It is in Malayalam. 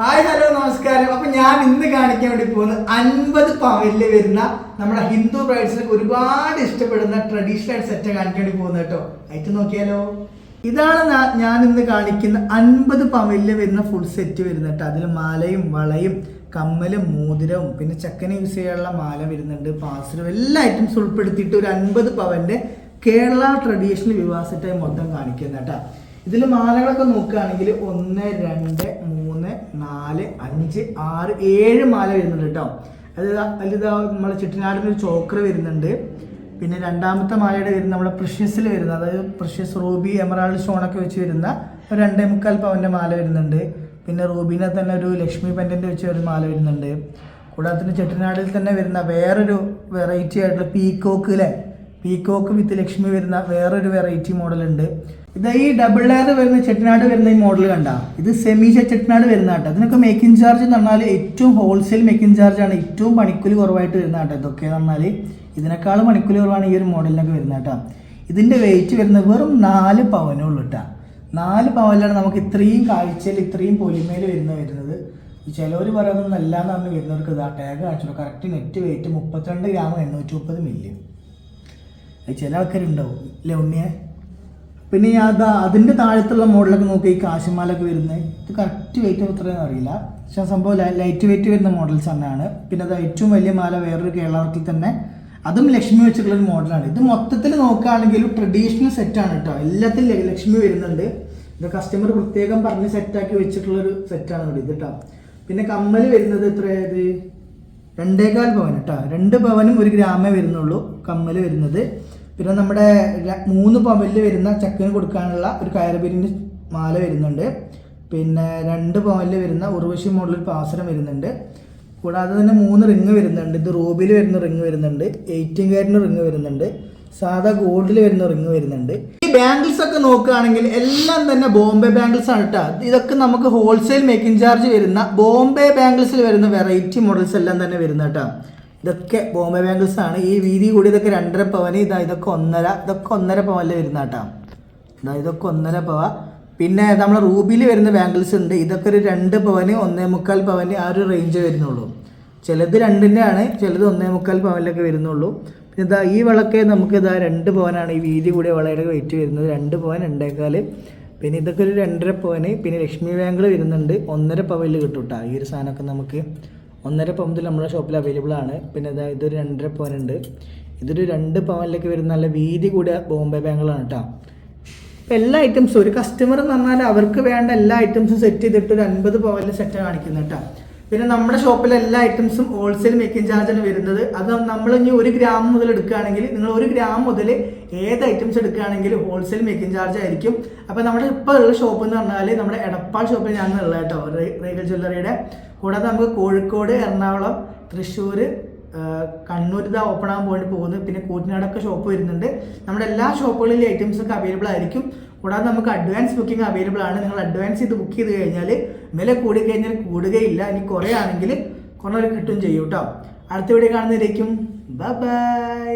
ഹായ് ഹലോ നമസ്കാരം. അപ്പൊ ഞാൻ ഇന്ന് കാണിക്കാൻ വേണ്ടി പോകുന്നത് അൻപത് പവനിൽ വരുന്ന നമ്മുടെ ഹിന്ദു ബ്രൈഡ്സിനൊക്കെ ഒരുപാട് ഇഷ്ടപ്പെടുന്ന ട്രഡീഷണൽ സെറ്റ് കാണിക്കാൻ വേണ്ടി പോകുന്നത് കേട്ടോ. അയച്ചു നോക്കിയാലോ? ഇതാണ് ഞാൻ ഇന്ന് കാണിക്കുന്ന അൻപത് പവനിൽ വരുന്ന ഫുൾ സെറ്റ് വരുന്നത് കേട്ടോ. അതിൽ മാലയും വളയും കമ്മലും മോതിരവും പിന്നെ ചക്കന യൂസ് ചെയ്യാനുള്ള മാല വരുന്നുണ്ട് പാസലും എല്ലാ ഐറ്റംസ് ഉൾപ്പെടുത്തിയിട്ട് ഒരു അൻപത് പവന്റെ കേരള ട്രഡീഷണൽ വിവാഹ സെറ്റായി മൊത്തം കാണിക്കുന്നത് കേട്ടോ. ഇതിൽ മാലകളൊക്കെ നോക്കുകയാണെങ്കിൽ ഒന്ന് രണ്ട് മൂന്ന് നാല് അഞ്ച് ആറ് ഏഴ് മാല വരുന്നുണ്ട് കേട്ടോ. അതായത് അതിലിതാ നമ്മളെ ഒരു ചോക്കർ വരുന്നുണ്ട്. പിന്നെ രണ്ടാമത്തെ മാലയുടെ വരുന്ന നമ്മുടെ പ്രഷ്യസിൽ വരുന്ന അതായത് പ്രഷ്യസ് റൂബി എമറാൾഡ് സ്റ്റോണൊക്കെ വെച്ച് വരുന്ന ഒരു രണ്ടേ മുക്കാൽ പവന്റെ മാല വരുന്നുണ്ട്. പിന്നെ റൂബിനെ തന്നെ ഒരു ലക്ഷ്മി പെൻഡന്റ് വെച്ച ഒരു മാല വരുന്നുണ്ട്. കൂടാതെ തന്നെ ചെട്ടിനാടിൽ തന്നെ വരുന്ന വേറൊരു വെറൈറ്റി ആയിട്ടുള്ള പീക്കോക്ക് അല്ലേ പീക്കോക്ക് വിത്ത് ലക്ഷ്മി വരുന്ന വേറൊരു വെറൈറ്റി മോഡൽ ഉണ്ട്. ഇത് ഈ ഡബിൾ ലെയർ വരുന്ന ചെട്ടിനാട് വരുന്ന ഈ മോഡൽ കണ്ട? ഇത് സെമി ചെട്ടിനാട് വരുന്ന കേട്ടോ അതിനൊക്കെ മേക്കിംഗ് ചാർജ് എന്ന് പറഞ്ഞാൽ ഏറ്റവും ഹോൾസെയിൽ മേക്കിംഗ് ആണ്. ഏറ്റവും പണിക്കൂലി കുറവായിട്ട് വരുന്ന കേട്ടോ ഇതൊക്കെ എന്ന് പറഞ്ഞാൽ ഇതിനേക്കാൾ പണിക്കൂലി കുറവാണ് ഈ ഒരു മോഡലിനൊക്കെ വരുന്ന കേട്ടോ ഇതിന്റെ വെയിറ്റ് വരുന്നത് വെറും നാല് പവനേ ഉള്ളൂ കേട്ടോ നാല് പവനിലാണ് നമുക്ക് ഇത്രയും കാഴ്ചയിൽ ഇത്രയും പൊലിമയിൽ വരുന്ന വരുന്നത്. ചിലവർ പറയുന്നത് നല്ല എന്ന് പറഞ്ഞ് വരുന്നവർക്ക് ഇതാ ടാഗ് കാണിച്ചു കറക്റ്റ് നെറ്റ് വെയിറ്റ് മുപ്പത്തിരണ്ട് ഗ്രാം എണ്ണൂറ്റി മുപ്പത് മില്യൺ അത് ചില ആൾക്കാരുണ്ടാവും. അല്ലേ ഉണ്ണിയെ? പിന്നെ അതാ അതിന്റെ താഴത്തുള്ള മോഡലൊക്കെ നോക്കി ഈ കാശിമാലൊക്കെ വരുന്നത്. ഇത് കറക്റ്റ് വെയിറ്റ് എത്രയെന്ന് അറിയില്ല. പക്ഷേ സംഭവം ലൈറ്റ് വെയിറ്റ് വരുന്ന മോഡൽസ് തന്നെയാണ്. പിന്നെ അത് ഏറ്റവും വലിയ മാല വേറൊരു കേരളത്തിൽ തന്നെ അതും ലക്ഷ്മി വെച്ചിട്ടുള്ള ഒരു മോഡലാണ് ഇത് മൊത്തത്തിൽ നോക്കുകയാണെങ്കിൽ ട്രഡീഷണൽ സെറ്റാണ് കേട്ടോ. എല്ലാത്തിലും ലക്ഷ്മി വരുന്നുണ്ട്. ഇത് കസ്റ്റമർ പ്രത്യേകം പറഞ്ഞ് സെറ്റാക്കി വെച്ചിട്ടുള്ളൊരു സെറ്റാണ് ഇത് കേട്ടോ പിന്നെ കമ്മൽ വരുന്നത് എത്രയായത്? രണ്ടേകാൽ പവൻ കേട്ടോ രണ്ട് പവനും ഒരു ഗ്രാമേ വരുന്നുള്ളൂ കമ്മൽ വരുന്നത്. പിന്നെ നമ്മുടെ മൂന്ന് പവനിൽ വരുന്ന ചക്കിന് കൊടുക്കാനുള്ള ഒരു കയറുപിരിന്റെ മാല വരുന്നുണ്ട്. പിന്നെ രണ്ട് പവനിൽ വരുന്ന ഉർവശി മോഡൽ പാസരം വരുന്നുണ്ട്. കൂടാതെ തന്നെ മൂന്ന് റിങ് വരുന്നുണ്ട്. ഇത് റൂബിൽ വരുന്ന റിങ് വരുന്നുണ്ട്. എയ്റ്റീൻ കാരിന്റെ റിങ് വരുന്നുണ്ട്. സാധാ ഗോൾഡിൽ വരുന്ന റിങ് വരുന്നുണ്ട്. ഈ ബാംഗിൾസ് ഒക്കെ നോക്കുകയാണെങ്കിൽ എല്ലാം തന്നെ ബോംബെ ബാംഗിൾസ് ആണ് കേട്ടോ ഇതൊക്കെ നമുക്ക് ഹോൾസെയിൽ മേക്കിംഗ് ചാർജ് വരുന്ന ബോംബെ ബാംഗിൾസിൽ വരുന്ന വെറൈറ്റി മോഡൽസ് എല്ലാം തന്നെ വരുന്ന കേട്ടോ ഇതൊക്കെ ബോംബെ ബാങ്കിൾസ് ആണ്. ഈ വീതി കൂടി ഇതൊക്കെ രണ്ടര പവന്. ഇതാ ഇതൊക്കെ ഒന്നര ഇതൊക്കെ ഒന്നര പവനിൽ വരുന്ന കേട്ടോ. ഇതാ ഇതൊക്കെ ഒന്നര പവ. പിന്നെ നമ്മളെ റൂബിയിൽ വരുന്ന ബാംഗിൾസ് ഉണ്ട്. ഇതൊക്കെ ഒരു രണ്ട് പവന് ഒന്നേ മുക്കാൽ പവന് ആ ഒരു റേഞ്ച് വരുന്നുള്ളൂ. ചിലത് രണ്ടിന്റെ ആണ് ചിലത് ഒന്നേ മുക്കാൽ പവനിലൊക്കെ വരുന്നുള്ളൂ. പിന്നെ ഇതാ ഈ വിളക്കെ നമുക്ക് ഇതാ രണ്ട് പവനാണ്. ഈ വീതി കൂടിയ വളയുടെ വെയിറ്റ് വരുന്നത് രണ്ട് പവൻ രണ്ടേക്കാൽ പിന്നെ ഇതൊക്കെ ഒരു രണ്ടര പവന്. പിന്നെ ലക്ഷ്മി ബാങ്കിൾ വരുന്നുണ്ട്. ഒന്നര പവനിൽ കിട്ടും കേട്ടോ ഈ ഒരു സാധനമൊക്കെ നമുക്ക്. ഒന്നര പവനിൽ നമ്മുടെ ഷോപ്പിൽ അവൈലബിൾ ആണ്. പിന്നെ ഇതാ ഇതൊരു രണ്ടര പവനുണ്ട് ഇതൊരു രണ്ട് പവനിലേക്ക് വരുന്ന നല്ല വീതി കൂടിയ ബോംബെ ബാങ്കിളാണ് കേട്ടോ ഇപ്പം എല്ലാ ഐറ്റംസും ഒരു കസ്റ്റമർ എന്ന് പറഞ്ഞാൽ അവർക്ക് വേണ്ട എല്ലാ ഐറ്റംസും സെറ്റ് ചെയ്തിട്ട് ഒരു അൻപത് പവനിൽ സെറ്റ് കാണിക്കുന്നു കേട്ടോ പിന്നെ നമ്മുടെ ഷോപ്പിലെ എല്ലാ ഐറ്റംസും ഹോൾസെയിൽ മേക്കിംഗ് ചാർജാണ് വരുന്നത്. അത് നമ്മൾ ഇനി ഒരു ഗ്രാം മുതൽ എടുക്കുകയാണെങ്കിൽ നിങ്ങൾ ഒരു ഗ്രാം മുതൽ ഏത് ഐറ്റംസ് എടുക്കുകയാണെങ്കിലും ഹോൾസെയിൽ മേക്കിംഗ് ചാർജ് ആയിരിക്കും. അപ്പോൾ നമ്മുടെ ഇപ്പോൾ ഉള്ള ഷോപ്പ് എന്ന് പറഞ്ഞാൽ നമ്മുടെ എടപ്പാൾ ഷോപ്പിൽ ഞാൻ ഉള്ളത് കേട്ടോ റീഗൽ ജ്വല്ലറിയുടെ. കൂടാതെ നമുക്ക് കോഴിക്കോട് എറണാകുളം തൃശ്ശൂർ കണ്ണൂർ ഇതാ ഓപ്പൺ ആകാൻ വേണ്ടി പോകുന്നു. പിന്നെ കൂറ്റനാടൊക്കെ ഷോപ്പ് വരുന്നുണ്ട്. നമ്മുടെ എല്ലാ ഷോപ്പുകളിലും ഐറ്റംസ് ഒക്കെ അവൈലബിൾ ആയിരിക്കും. കൂടാതെ നമുക്ക് അഡ്വാൻസ് ബുക്കിംഗ് അവൈലബിൾ ആണ്. നിങ്ങൾ അഡ്വാൻസ് ചെയ്ത് ബുക്ക് ചെയ്ത് കഴിഞ്ഞാൽ വില കൂടി കഴിഞ്ഞാൽ കൂടുകയില്ല. ഇനി കുറേ ആണെങ്കിൽ കുറേ കിട്ടും ചെയ്യും കേട്ടോ അടുത്ത വീഡിയോ കാണുന്നതിലേക്കും. Bye bye